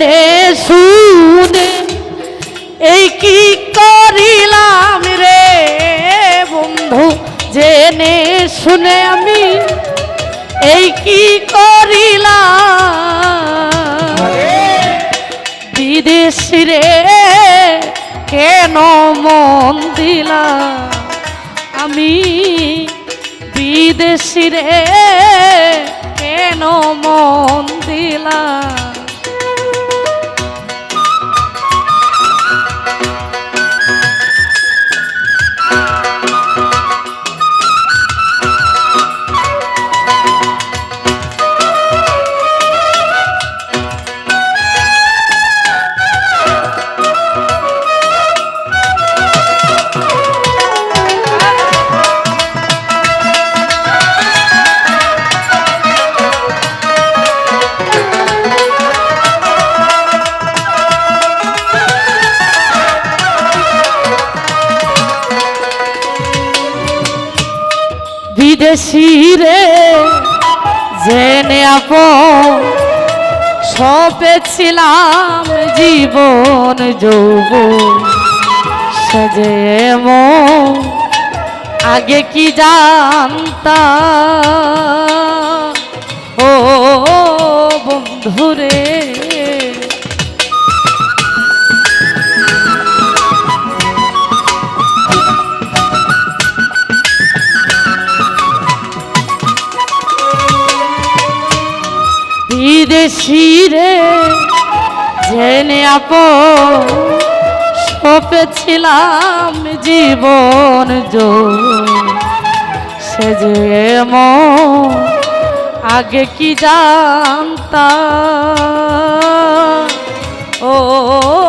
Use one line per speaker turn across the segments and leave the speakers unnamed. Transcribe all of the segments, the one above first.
নে শুনে, এই কি করিলাম রে বন্ধু? জেনে শুনে আমি, এই কি করিলাম? বিদেশি রে, কেন মন দিলাম? আমি বিদেশি রে, কেন মন দিলাম? বিদেশি রে জেনে আপ সপেছিলাম জীবন যৌব সেজে মন আগে কি জানতা ও বন্ধুরে বিদেশি রে জেনে আপ সপেছিলাম জীবন জো সে যে আগে কি জানতা ও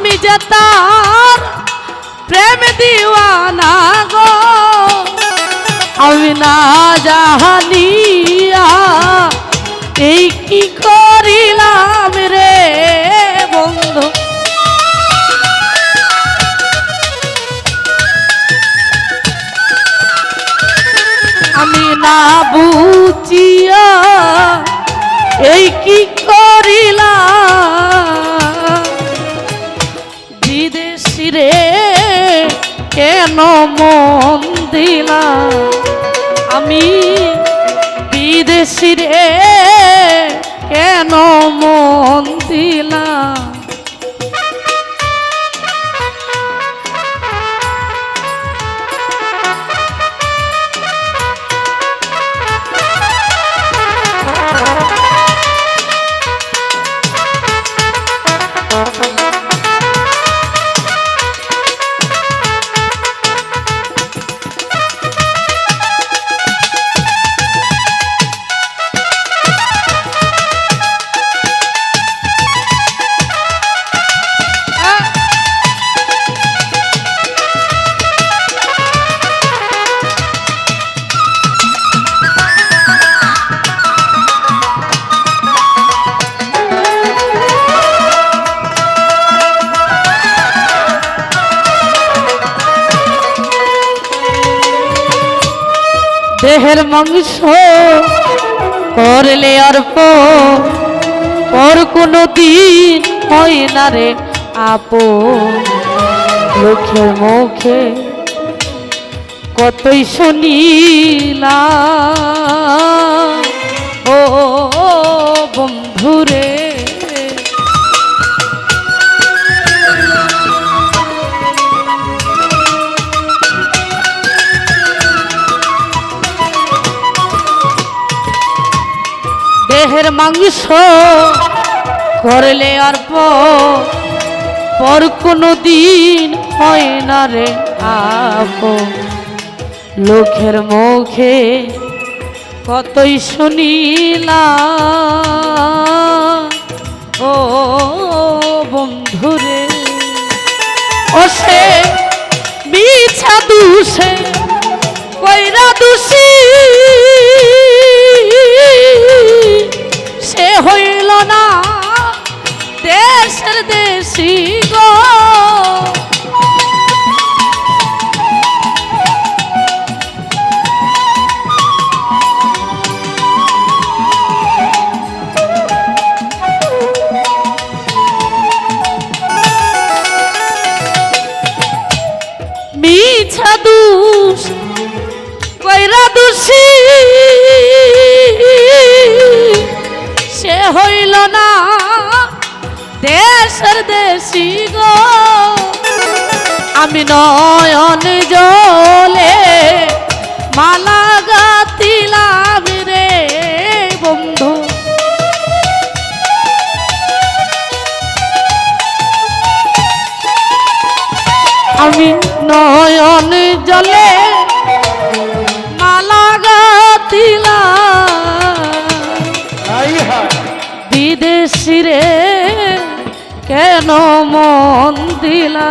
আমি যে তার প্রেম দিওয়ানা গো। আমি না জাহানিয়া এই কি করিলাম রে বন্ধু? আমি না বুঝিয়া এই কি করিলাম কেন মন দিলা। আমি বিদেশি রে কেন মন দিলাম দেহের মাংস করলে আর পর কোনো দিন হয় না রে আপো লোকের মুখে কতই শুনিলা ও বন্ধুরে মাংস করলে আর পর পর কোনো দিন হয় না রে আপ লোকের মুখে কতই শুনিলাম। আমি নয়ন জলে মালা গাতিলাম রে বন্ধু। আমি নয়ন জলে মালা গাতিলাম
আই হায়
বিদেশি রে কেন মন দিলা?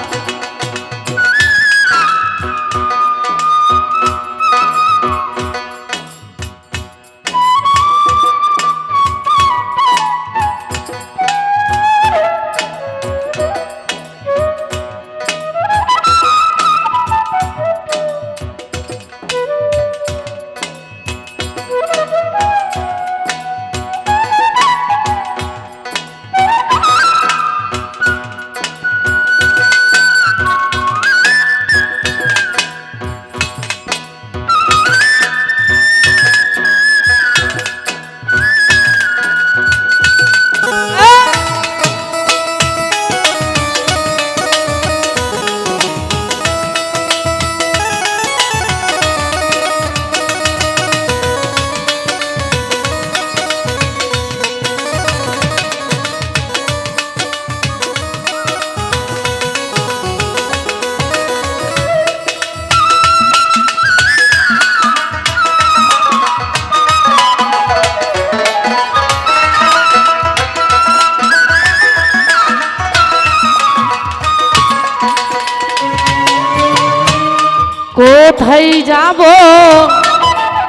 কোথায় যাব?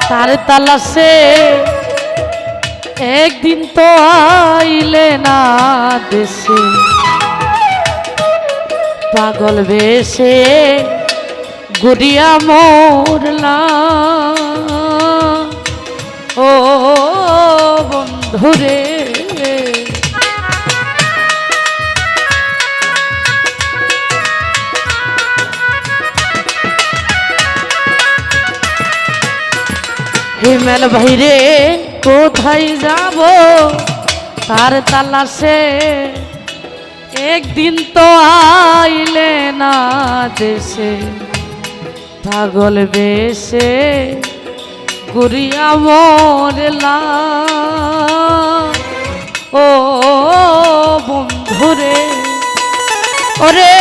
তার তালাশে একদিন তো আইলে না দেশে। পাগল বেশে গুড়িয়া মোরলা। ও বন্ধুরে। হিমেল ভাইরে, কোথায় যাব? তার তালাশে একদিন তো আইলে না দেশে। পাগল বেশে গুড়িয়া মরলা ও বন্ধুরে, ওরে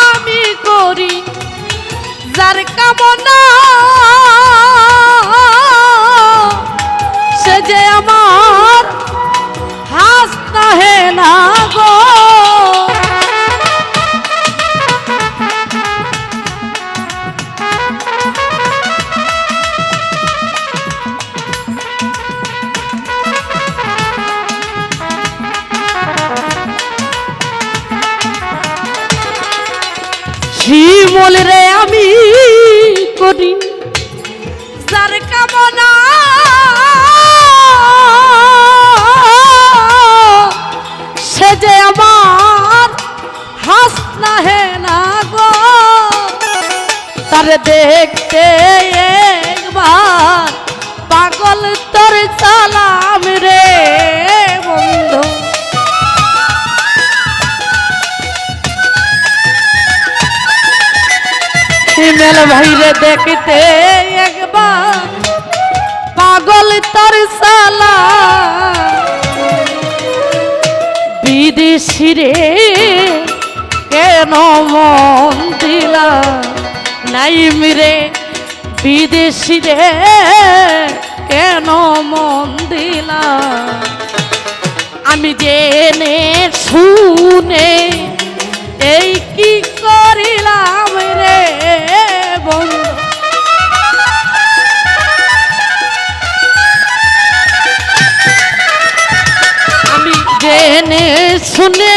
আমি করি যার কামনা যে আমার হাসতা হে না গো। শিমল রে আমি করি যার কামনা তার দেখতে একবার। পাগল তোর সালাম রে বন্ধু। ইমেল ভাইরে দেখতে একবার। পাগল তার সালা বিদেশি রে, কেন মন দিলা? নাই মিরে বিদেশি রে, কেন মন দিলা? আমি জেনে শুনে এই কি করিলাম রে আমি জেনে শুনে